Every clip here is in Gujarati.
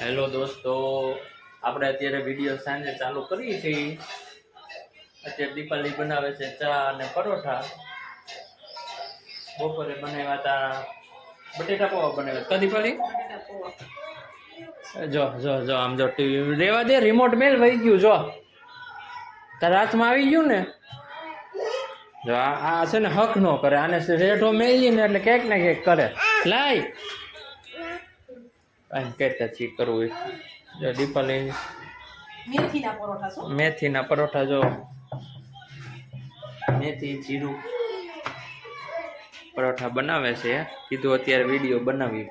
હેલો દોસ્તો, આપણે અત્યારે વીડિયો સાંજે ચાલુ કરીએ છીએ. અત્યારે દીપાલી બનાવે છે ચા અને પરોઠા. બપોરે બનાવ્યા હતા બટેટા પૌવા બનાવ્યા હતા. દીપાલી? જો જો જો, આમ જો ટીવી રેવા દે રિમોટ મેલ વહી ગયું, જો. તારા હાથમાં આવી ગયું ને? જો, આ છે ને હક નો કરે, આને રેઠો મેલી ને એટલે ક્યાંક ને ક્યાંક કરે. લાય. એમ કહેતા છીએ કરવું જો દીપાલી મેથીના પરોઠા શું મેથીના પરોઠા જો. મેથી જીરું પરોઠા બનાવે છે. કીધું અત્યારે વીડિયો બનાવી.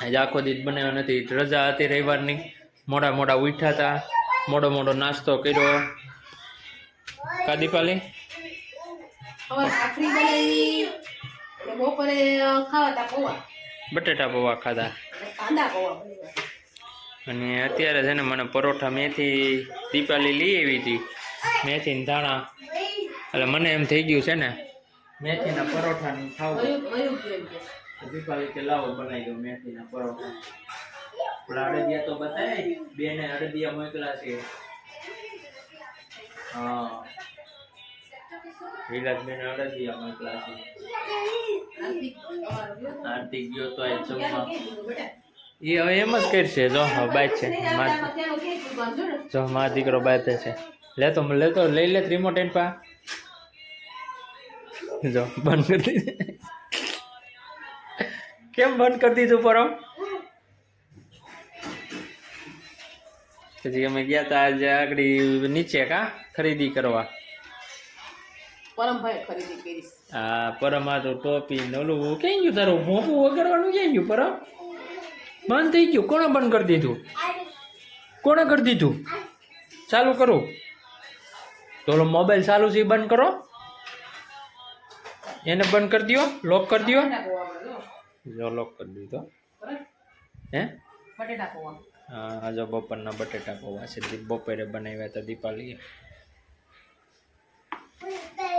આજે આખો દીધ બનાવ્યો નથી. રજા હતી રવિવારની. મોડા મોડા ઉઠ્યા હતા મોડો મોડો નાસ્તો કર્યો. કા દીપાલી? બપોરે ખાવા બટેટા પૌવા ખાધા. અને અત્યારે છે ને મને પરોઠા મેથી દીપાલી લઈ આવી હતી. મેથી ને ધાણા. એટલે મને એમ થઈ ગયું છે ને મેથીના પરોઠા ને ખાવું. દીપાલી કે લાવો બનાવી દો મેથીના પરોઠા. પેલા અડદિયા તો બતાય બેને અડદિયા મોકલા છે. હા. વિલાસબેન છે આરતી ગયો તો? એ હવે એમ જ કરશે. જો બાય છે. જો મા દીકરો બાય છે. લેતો લેતો લઈ લે રિમોટ એન પા. જો બંધ કરી દીધી. કેમ બંધ કરી દીધું પરમ? પછી અમે ગયા તા આજે આગળ નીચે કા ખરીદી કરવા. પરમભાઈ ખરીદી કરીશ આ પરમ આ તો ટોપી નલું ક્યાં ગયું તારું? મોપું વગાડવાનું ક્યાં ગયું પરમ? બંધ થઈ ગયું. કોણે બંધ કરી દીધું? કોણે કરી દીધું? ચાલુ કરું. તો મોબાઈલ ચાલુ છે બંધ કરો. એને બંધ કરી દો લોક કરી દો જો. લોક કરી દીધો? હે? બટેટા પૌવા. હા જો બપોરના બટેટા પૌવા છે. બપોરે બનાવ્યા હતા દીપાલીએ એટલે આવું Sunday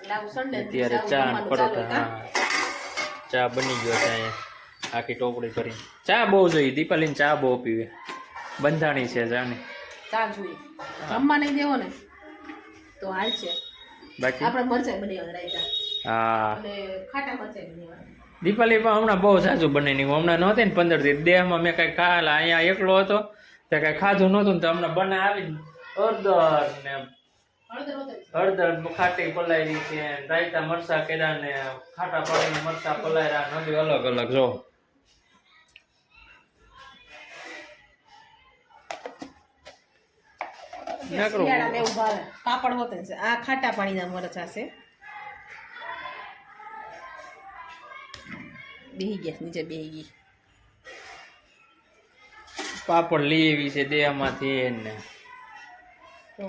ને અત્યારે ચા ને પરોઠા હા. ચા બની ગયો છે અહીંયા. આખી ટોપડી ભરી ચા બહુ જોઈએ દીપાલીને ચા બહુ પીવે. બંધાણી છે કાં? ચા જોઈએ. જમવા નહીં દેવો ને તો હાલ છે. બાકી? આપણે મરચાઈ બનાવ્યા રાયતા. હા. ખાટા મરચાઈ બનાવ્યા દીપાલી પણ હમણાં બહુ સાચું બને નહીં. હમણાં નહોતી ને પંદરથી દેહમાં મેં કાંઈ ખાલા અહીંયા એકલો હતો તે કાંઈ ખાધું નહોતું ને તો હમણાં બને આવી ને જ. હળદર ખાટી પલાયરી છે રાયતા મરચા કર્યા ને ખાટા પાણી મરચા પલાયરા નદી અલગ અલગ જો. શિયાળામાં એવું ભાવે. પાપડ હોતે છે. આ ખાટા પાણીના મરચા છે. બેહી ગયા નીચે બેહી ગઈ પાપડ લઈ એવી છે દેહમાંથી ને તો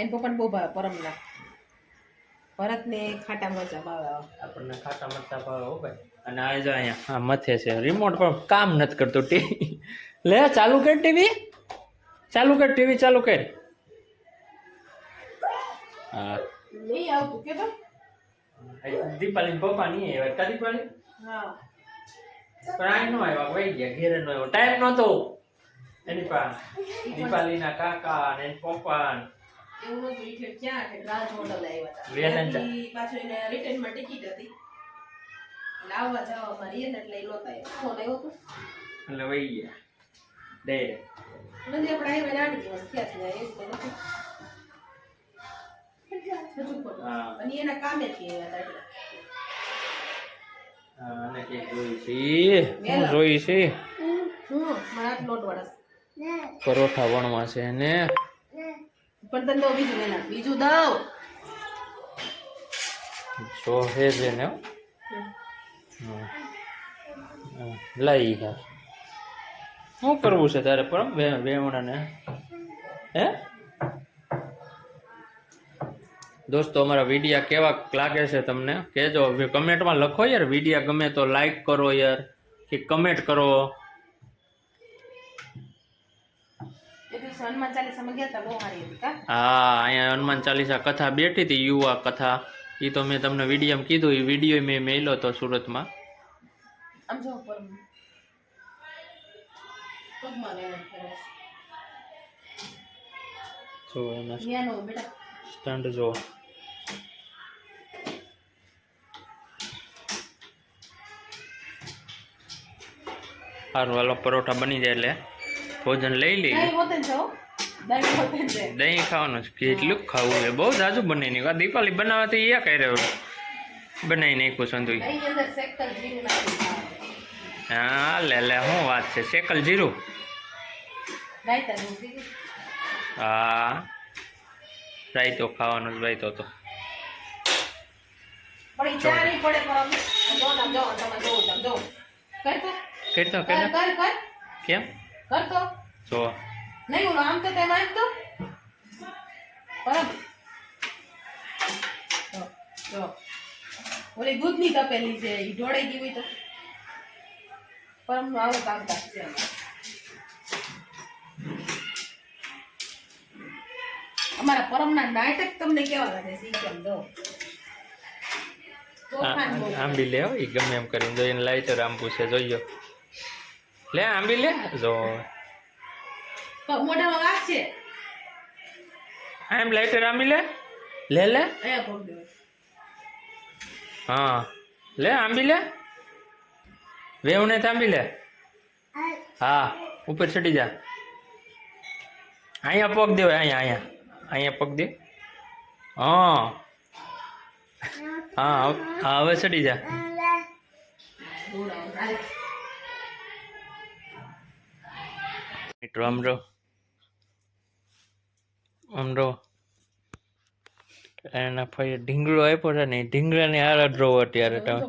એન પપ્પાને બહુ ભાવે પરમના ભરતને ખાટા મરચા ભાવે આપણને ખાટા મરચા ભાવે હો ભાઈ. અને આ જો અહીંયા. હા મથે છે. રિમોટ પણ કામ નથી કરતું ટીવી લે ચાલુ કર ટીવી ચાલુ કર ટીવી ચાલુ કર. હા. નહીં આવતું કે તો? દીપાલી પપ્પા નહીં આવ્યા. કા દીપાલી? હા. પણ આ નો આવ્યા વહી ગયા. ઘેરે નો આવ્યો. ટાઈમ નહોતો. એની પા દીપાલીના કાકા ને એના પપ્પા એવું નતું એટલે ક્યાં કે રાજ હોટલ આવ્યા હતા. પાછું એને રિટર્નમાં ટિકિટ હતી. એટલે એટલે એ નહોતા ફોન આવ્યો હતો. એટલે વહી ગયા. ડાયરેક્ટ નથી આપણે આવ્યા આઠ દિવસ થયા છે એવું તો નથી. હા. અને એના કામેથી આવ્યા હતા એટલે. કે જોઈ છે. શું જોઈ છે? હમ મારા હાથ પરોઠા વણવા છે ને. પણ તને દઉં બીજું એના બીજું દઉં. જો હે. છે ને લઈ હા શું કરવું છે તારે વે- વેવણાને હે? દોસ્તો, અમારા વિડીયા કેવા લાગે છે તમને? કહેજો કમેન્ટમાં લખો યાર. વિડીયા ગમે તો લાઈક કરો યાર. કે કમેન્ટ કરો. હા અહીંયા હનુમાન ચાલીસા કથા બેઠી હતી યુવા કથા. એ તો મેં તમને વિડીયોમાં કીધું એ વીડિયો મેં મેલ્યો હતો સુરતમાં. જો એના જો. સારું હાલો પરોઠા બની જાય એટલે. ભોજન લઈ લઈએ. દહીં ખાવાનું છે કેટલું ખાવું છે. બહુ જાજુ બને નહીં આ દીપાવલી બનાવવાથી એ કર્યો. બનાવી નાખ્યું ખાવાનું. હા લે લે શું વાત છે. શેકલ જીરું. હા. રાયતો ખાવાનો જ રાયતો તો. પણ આમ છો, આમ કરતો જો. નહીં ઓલો આમ તો તેમ આમ તો. બરાબર. જો ઓલી દૂધની તપેલી છે ઈ ઢોળાઈ ગઈ હોય તો. પરમનું આવું કામકાજ છે અમારા પરમના નાટક તમને કેવા લાગે છે કેમ દો. હો, ઈ ગમે એમ કરીને જો એને લાઈટર આમ પૂછે જોઈજો લે આંબી લે. જો. મોઢામાં વાગશે એમ લાઈટર આંબી લે. લે લે. હા. લે આંબી લે. વેવને તાંબી લે. હા ઉપર ચડી જા. અહીંયા પગ દે અહીંયા અહીંયા. અહીંયા પગ દે. હા. હા હા હવે ચડી જા. મિત્રો આમ રહો એના ફરી ઢીંગળો આપ્યો છે ને એ ઢીંગલાની હાલત રહો અત્યારે તમે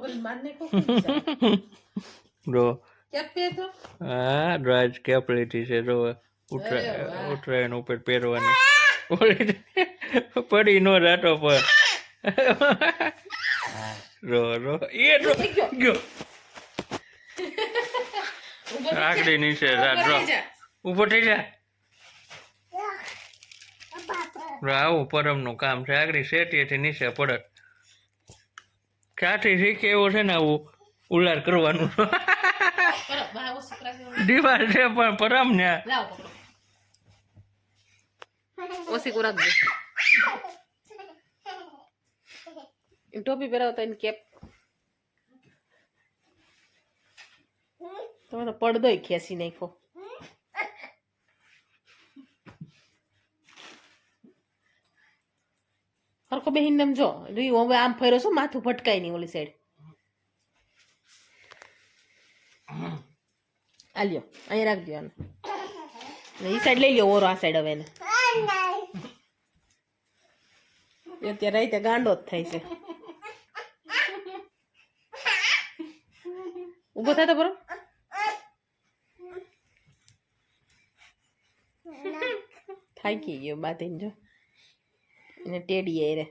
ડ્રો હા નાખો. કેપ કેપલિટી છે ડ્રો ઉત્તરાયણ. ઉપર પહેરવાની પડી નો રાટો પર રો રો એ ડ્રો ગયો. આકડી નીચે રાત ઊભો રો થઈ જા. આવું પરમનું કામ છે. આગળ શેટીએથી નીચે પડત. ક્યાંથી શીખે એવો છે ને આવું ઉલાર કરવાનું. દિવાલ છે પણ પરમ ને ઓછી કુરાક ટોપી પહેરાવતા એની કેપ. તમે તો પડદોય ખેંચી નાખો હરખો બેહીને એમ જો રહ્યું હવે આમ ફર્યો છું માથું ભટકાય નહીં ઓલી સાઈડ આ લ્યો અહીં રાખજો આને. એ સાઈડ લઈ લ્યો ઓરો આ સાઈડ હવે એને. અત્યારે રીતે ગાંડો જ થાય છે. ઊભો થાય તો બરો. થાકી ગયો બાંધીને જો. એને ટેડી આયરે.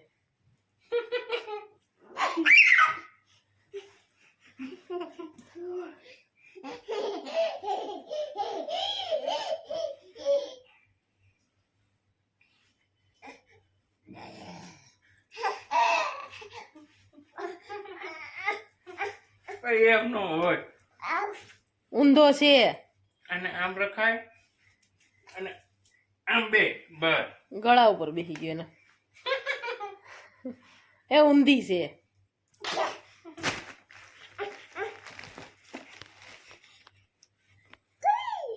એમ નો હોય. ઊંધો છે. અને આમ રખાય અને આમ બે બસ. ગળા ઉપર બેસી ગયો એના. એ ઊંધી છે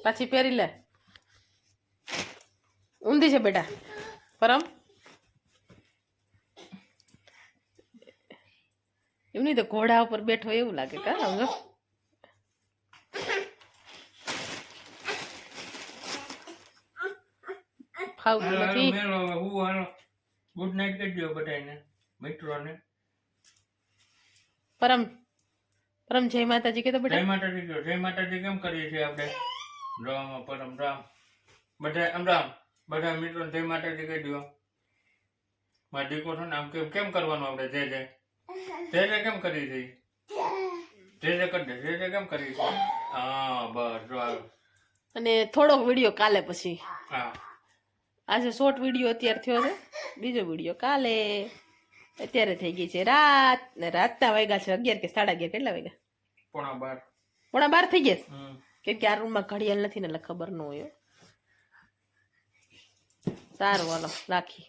પાછી પહેરી લે ઊંધી છે બેટા પરમ એમ નહીં તો ઘોડા ઉપર બેઠો એવું લાગે કા સમજો ફાવતું નથી. ગુડ નાઇટ કહેજો બધાને મિત્રોને. પરમ પરમ જય માતાજી કે તો જય માતાજી જો જય માતાજી કેમ કરીએ છીએ આપણે? રામ પરમ રામ. બધા આમ રામ. બધા મિત્રો જય માતાજી કહી દો મારા દીકો છે ને આમ કેમ કેમ કરવાનું આપણે? જય જય. જય જય કેમ કરી છે જય જય કરી દે જય જય કેમ કરી છે હા બસ જો અને થોડોક વીડિયો કાલે પછી. હા. આજે શોર્ટ વીડિયો અત્યારે થયો છે. બીજો વીડિયો કાલે. અત્યારે થઈ ગઈ છે રાત. ને રાતના વાગ્યા છે. અગિયાર કે સાડા અગિયાર કેટલા વાગ્યા? પોણા બાર. પોણા બાર થઈ ગયા છે? કેમ કે આ રૂમમાં ઘડિયાળ નથી ને એટલે ખબર ન હોય સારું હાલો રાખી